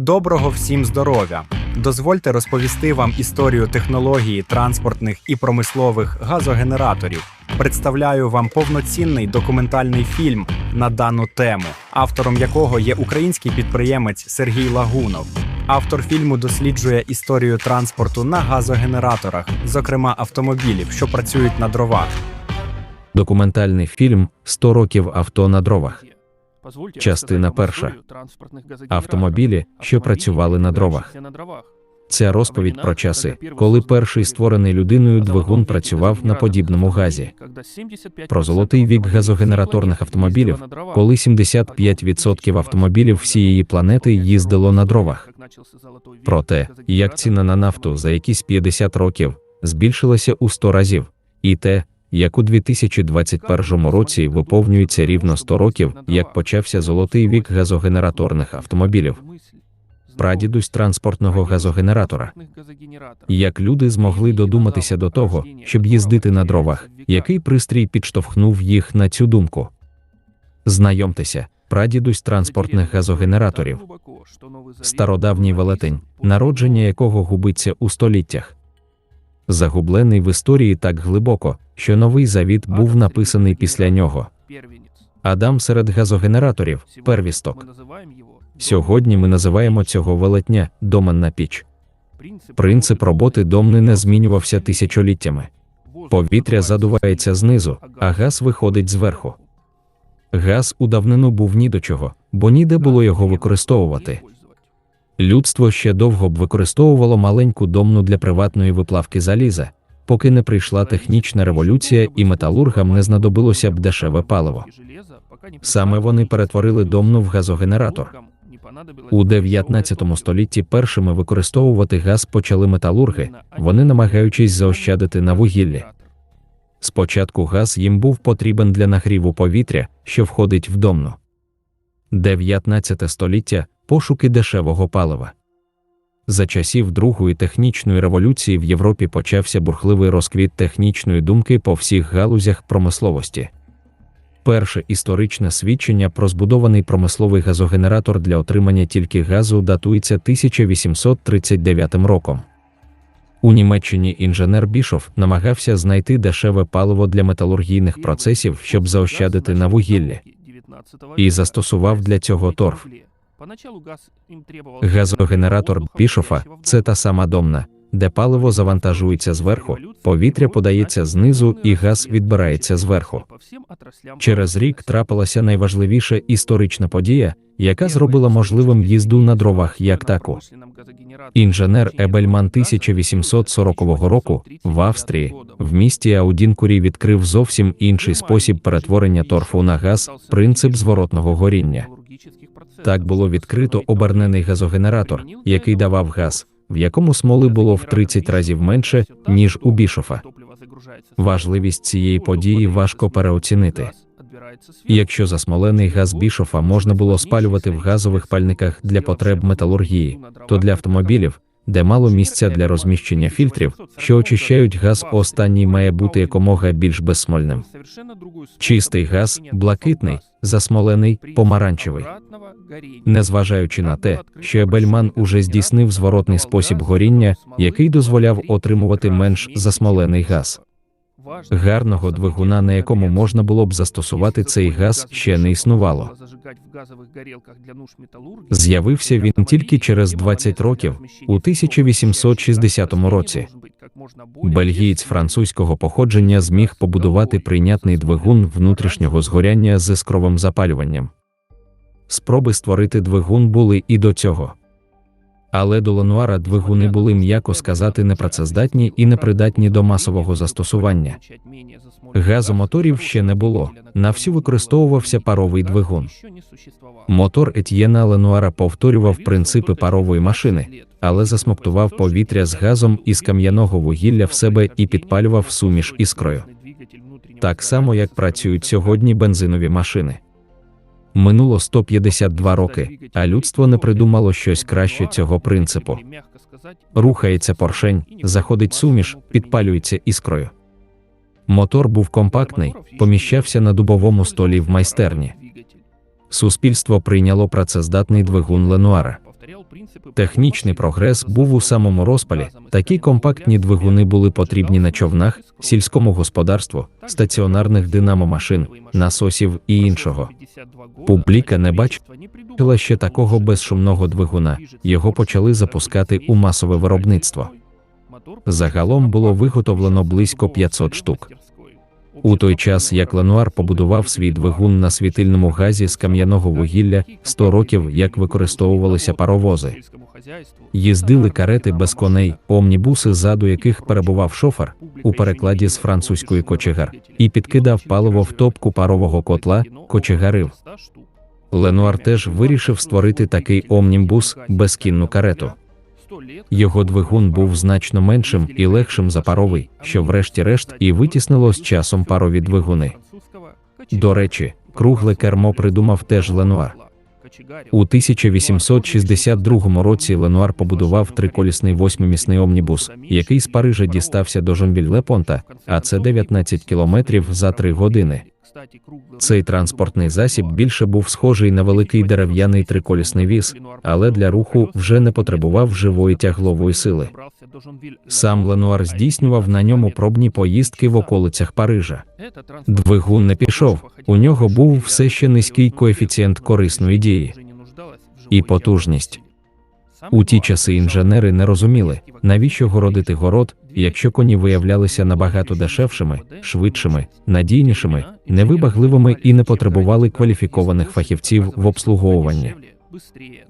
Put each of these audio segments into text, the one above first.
Доброго всім здоров'я! Дозвольте розповісти вам історію технології транспортних і промислових газогенераторів. Представляю вам повноцінний документальний фільм на дану тему, автором якого є український підприємець Сергій Лагунов. Автор фільму досліджує історію транспорту на газогенераторах, зокрема автомобілів, що працюють на дровах. Документальний фільм «100 років авто на дровах. Частина перша. Автомобілі, що працювали на дровах. Це розповідь про часи, коли перший створений людиною двигун працював на подібному газі. Про золотий вік газогенераторних автомобілів, коли 75% автомобілів всієї планети їздило на дровах. Про те, як ціна на нафту за якісь 50 років збільшилася у 100 разів, і те, як у 2021 році виповнюється рівно 100 років, як почався золотий вік газогенераторних автомобілів, прадідусь транспортного газогенератора. Як люди змогли додуматися до того, щоб їздити на дровах, який пристрій підштовхнув їх на цю думку? Знайомтеся, прадідусь транспортних газогенераторів, стародавній велетень, народження якого губиться у століттях. Загублений в історії так глибоко, що новий завіт був написаний після нього. Адам серед газогенераторів первісток. Сьогодні ми називаємо цього велетня доменна піч. Принцип роботи домни не змінювався тисячоліттями. Повітря задувається знизу, а газ виходить зверху. Газ у давнину був ні до чого, бо ніде було його використовувати. Людство ще довго б використовувало маленьку домну для приватної виплавки заліза, поки не прийшла технічна революція і металургам не знадобилося б дешеве паливо. Саме вони перетворили домну в газогенератор. У 19 столітті першими використовувати газ почали металурги, вони намагаючись заощадити на вугіллі. Спочатку газ їм був потрібен для нагріву повітря, що входить в домну. 19 століття пошуки дешевого палива. За часів Другої технічної революції в Європі почався бурхливий розквіт технічної думки по всіх галузях промисловості. Перше історичне свідчення про збудований промисловий газогенератор для отримання тільки газу датується 1839 роком. У Німеччині інженер Бішов намагався знайти дешеве паливо для металургійних процесів, щоб заощадити на вугіллі, і застосував для цього торф. Газогенератор Бішофа це та сама домна, де паливо завантажується зверху, повітря подається знизу і газ відбирається зверху. Через рік трапилася найважливіша історична подія, яка зробила можливим їзду на дровах як таку. Інженер Ебельман 1840 року в Австрії в місті Аудінкурі відкрив зовсім інший спосіб перетворення торфу на газ, принцип зворотного горіння. Так було відкрито обернений газогенератор, який давав газ, в якому смоли було в 30 разів менше, ніж у Бішофа. Важливість цієї події важко переоцінити. Якщо засмолений газ Бішофа можна було спалювати в газових пальниках для потреб металургії, то для автомобілів, де мало місця для розміщення фільтрів, що очищають газ, останній має бути якомога більш безсмольним. Чистий газ, блакитний, засмолений, помаранчевий. Незважаючи на те, що Ебельман уже здійснив зворотний спосіб горіння, який дозволяв отримувати менш засмолений газ. Гарного двигуна, на якому можна було б застосувати цей газ, ще не існувало. З'явився він тільки через 20 років, у 1860 році. Бельгієць французького походження зміг побудувати прийнятний двигун внутрішнього згоряння з іскровим запалюванням. Спроби створити двигун були і до цього. Але до Ленуара двигуни були, м'яко сказати, непрацездатні і непридатні до масового застосування. Газомоторів ще не було. На всю використовувався паровий двигун. Мотор Етьєна Ленуара повторював принципи парової машини, але засмоктував повітря з газом із кам'яного вугілля в себе і підпалював суміш іскрою. Так само, як працюють сьогодні бензинові машини. Минуло 152 роки, а людство не придумало щось краще цього принципу. Рухається поршень, заходить суміш, підпалюється іскрою. Мотор був компактний, поміщався на дубовому столі в майстерні. Суспільство прийняло працездатний двигун Ленуара. Технічний прогрес був у самому розпалі. Такі компактні двигуни були потрібні на човнах, сільському господарству, стаціонарних динамомашин, насосів і іншого. Публіка не бачила ще такого безшумного двигуна. Його почали запускати у масове виробництво. Загалом було виготовлено близько 500 штук. У той час, як Ленуар побудував свій двигун на світильному газі з кам'яного вугілля, 100 років як використовувалися паровози. Їздили карети без коней, омнібуси, ззаду яких перебував шофер у перекладі з французької кочегар, і підкидав паливо в топку парового котла, кочегарив. Ленуар теж вирішив створити такий омнібус безкінну карету. Його двигун був значно меншим і легшим за паровий, що врешті-решт і витіснило з часом парові двигуни. До речі, кругле кермо придумав теж Ленуар. У 1862 році Ленуар побудував триколісний восьмимісний омнібус, який з Парижа дістався до Жонвіль-Лепонта, а це 19 кілометрів за три години. Цей транспортний засіб більше був схожий на великий дерев'яний триколісний віз, але для руху вже не потребував живої тяглової сили. Сам Ленуар здійснював на ньому пробні поїздки в околицях Парижа. Двигун не пішов, у нього був все ще низький коефіцієнт корисної дії і потужність. У ті часи інженери не розуміли, навіщо городити город, якщо коні виявлялися набагато дешевшими, швидшими, надійнішими, невибагливими і не потребували кваліфікованих фахівців в обслуговуванні.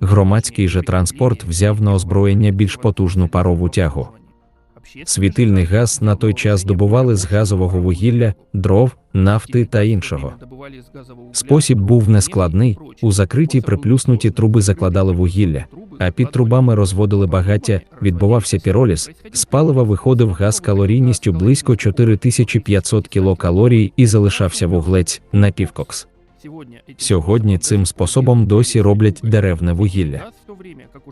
Громадський же транспорт взяв на озброєння більш потужну парову тягу. Світильний газ на той час добували з газового вугілля, дров, нафти та іншого. Спосіб був нескладний. У закриті приплюснуті труби закладали вугілля, а під трубами розводили багаття, відбувався піроліз, з палива виходив газ калорійністю близько 4500 кілокалорій і залишався вуглець напівкокс. Сьогодні цим способом досі роблять деревне вугілля.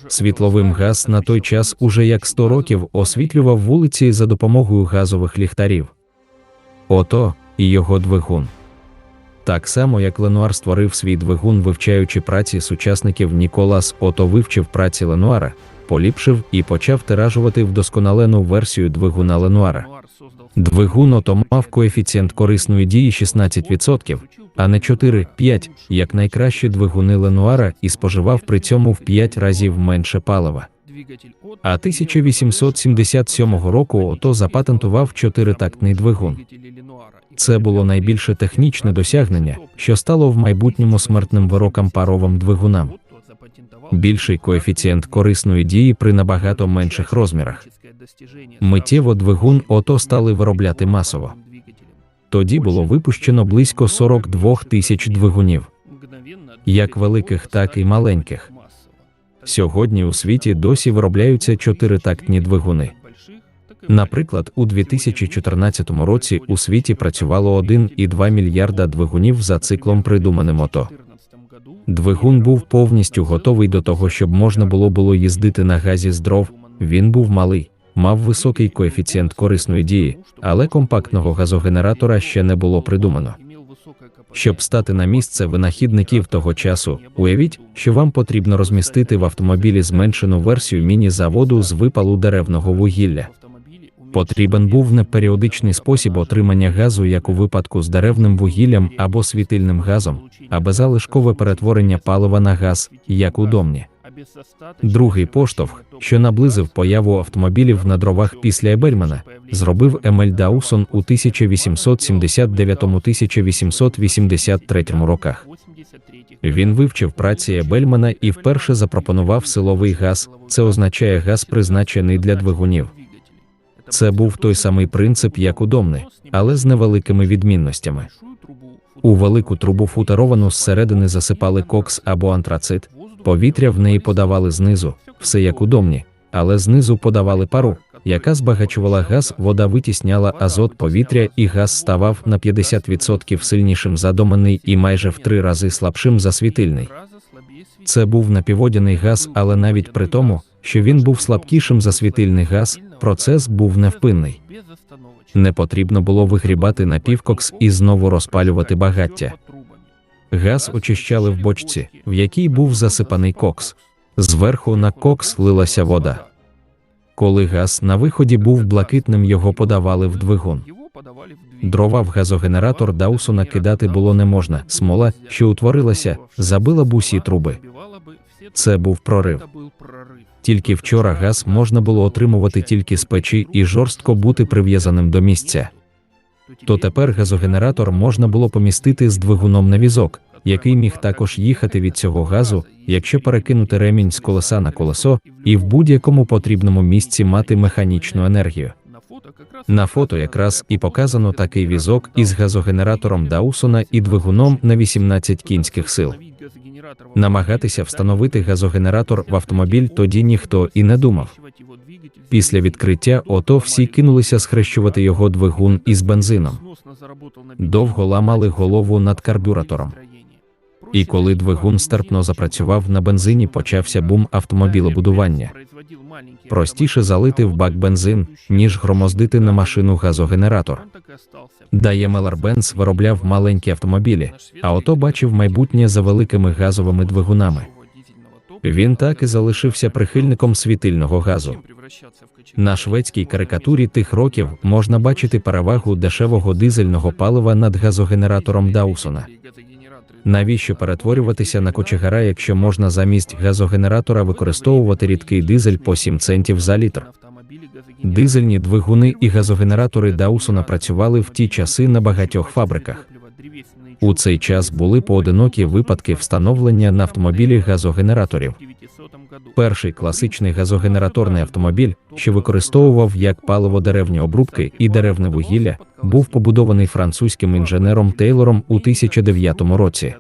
Світловим газ на той час уже як 100 років освітлював вулиці за допомогою газових ліхтарів. Ото і його двигун. Так само, як Ленуар створив свій двигун, вивчаючи праці сучасників Ніколас Ото вивчив праці Ленуара, поліпшив і почав тиражувати вдосконалену версію двигуна Ленуара. Двигун ото мав коефіцієнт корисної дії 16%, а не 4-5, як найкращі двигуни Ленуара, і споживав при цьому в 5 разів менше палива. А 1877 року ото запатентував чотиритактний двигун. Це було найбільше технічне досягнення, що стало в майбутньому смертним вироком паровим двигунам. Більший коефіцієнт корисної дії при набагато менших розмірах. Миттєво двигун ото стали виробляти масово. Тоді було випущено близько 42 тисяч двигунів, як великих, так і маленьких. Сьогодні у світі досі виробляються чотиритактні двигуни. Наприклад, у 2014 році у світі працювало 1,2 мільярда двигунів за циклом придуманим ото. Двигун був повністю готовий до того, щоб можна було було їздити на газі з дров. Він був малий, мав високий коефіцієнт корисної дії, але компактного газогенератора ще не було придумано. Щоб стати на місце винахідників того часу, уявіть, що вам потрібно розмістити в автомобілі зменшену версію міні-заводу з випалу деревного вугілля. Потрібен був неперіодичний спосіб отримання газу, як у випадку з деревним вугіллям або світильним газом, а беззалишкове перетворення палива на газ, як у домні. Другий поштовх, що наблизив появу автомобілів на дровах після Ебельмана, зробив Емель Даусон у 1879-1883 роках. Він вивчив праці Ебельмана і вперше запропонував силовий газ. Це означає газ, призначений для двигунів. Це був той самий принцип, як у домни, але з невеликими відмінностями. У велику трубу футеровану зсередини засипали кокс або антрацит, повітря в неї подавали знизу, все як у домні, але знизу подавали пару, яка збагачувала газ, вода витісняла азот повітря, і газ ставав на 50% сильнішим за доменний і майже в три рази слабшим за світильний. Це був напівводяний газ, але навіть при тому, що він був слабкішим за світильний газ, процес був невпинний. Не потрібно було вигрібати напівкокс і знову розпалювати багаття. Газ очищали в бочці, в якій був засипаний кокс. Зверху на кокс лилася вода. Коли газ на виході був блакитним, його подавали в двигун. Дрова в газогенератор Даусона кидати було не можна. Смола, що утворилася, забила б усі труби. Це був прорив. Тільки вчора газ можна було отримувати тільки з печі і жорстко бути прив'язаним до місця. То тепер газогенератор можна було помістити з двигуном на візок, який міг також їхати від цього газу, якщо перекинути ремінь з колеса на колесо, і в будь-якому потрібному місці мати механічну енергію. На фото якраз і показано такий візок із газогенератором Даусона і двигуном на 18 кінських сил. Намагатися встановити газогенератор в автомобіль тоді ніхто і не думав. Після відкриття ото всі кинулися схрещувати його двигун із бензином. Довго ламали голову над карбюратором. І коли двигун стерпно запрацював на бензині, почався бум автомобілебудування. Простіше залити в бак бензин, ніж громоздити на машину газогенератор. Daimler Benz виробляв маленькі автомобілі, а ото бачив майбутнє за великими газовими двигунами. Він так і залишився прихильником світильного газу. На шведській карикатурі тих років можна бачити перевагу дешевого дизельного палива над газогенератором Даусона. Навіщо перетворюватися на кочегара, якщо можна замість газогенератора використовувати рідкий дизель по 7 центів за літр? Дизельні двигуни і газогенератори Даусона працювали в ті часи на багатьох фабриках. У цей час були поодинокі випадки встановлення на автомобілі газогенераторів. Перший класичний газогенераторний автомобіль, що використовував як паливо деревні обрубки і деревне вугілля, був побудований французьким інженером Тейлором у 1009 році.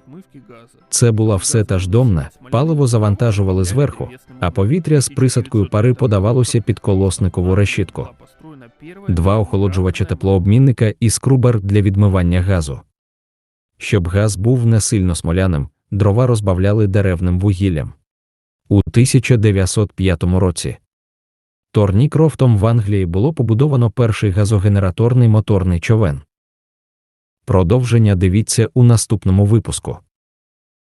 Це була все та ж домна, паливо завантажували зверху, а повітря з присадкою пари подавалося під колосникову решітку. Два охолоджувача теплообмінника і скрубер для відмивання газу. Щоб газ був не сильно смоляним, дрова розбавляли деревним вугіллям. У 1905 році Торнікрофтом в Англії було побудовано перший газогенераторний моторний човен. Продовження дивіться у наступному випуску.